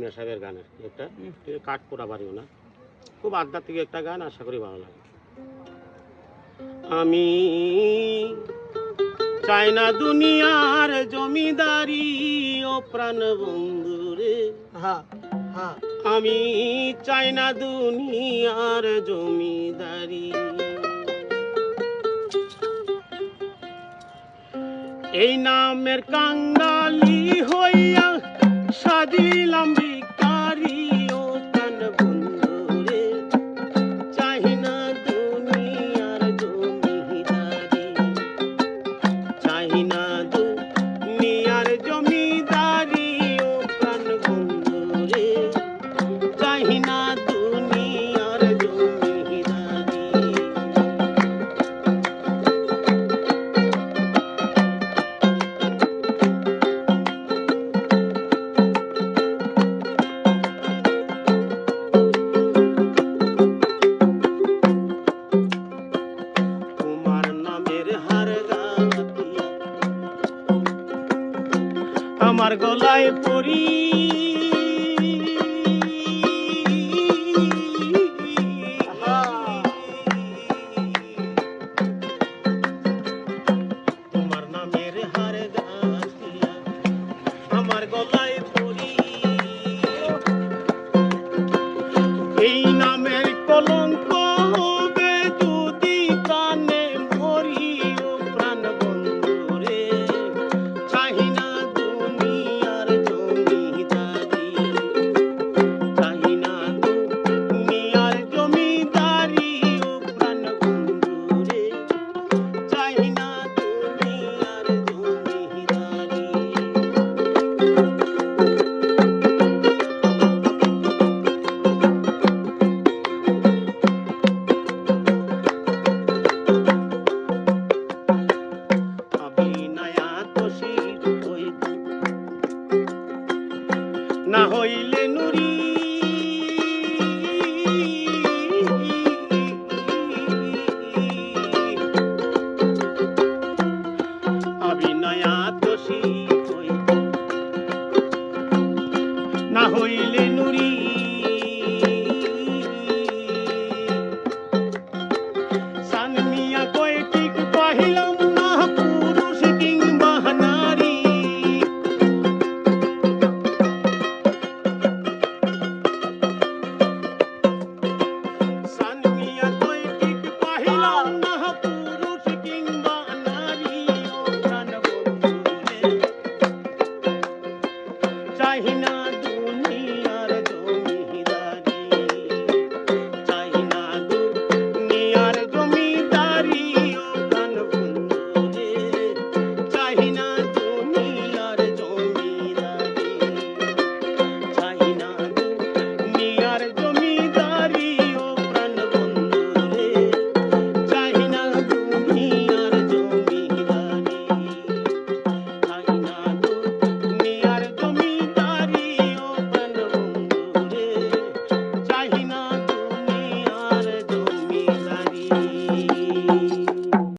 মিয়া সাহেবের গান। আর কি একটা কাঠ পোড়া বাড়িও না খুব আধ্যাত্মিক একটা গান আশা করি ভালো লাগে। আমি চাই না দুনিয়ার জমিদারি ও প্রাণ বন্ধুরে হ্যাঁ হ্যাঁ আমি চাই না দুনিয়ার জমিদারি। এই নামের কাঙ্গালি আমার গলায় পরি। হইলে নুরি। সানমিয়া কয়ে, ঠিক পাহিলাম না পুরুষ কিংবা নারী। সানমিয়া কয়ে, ঠিক পাহিলাম না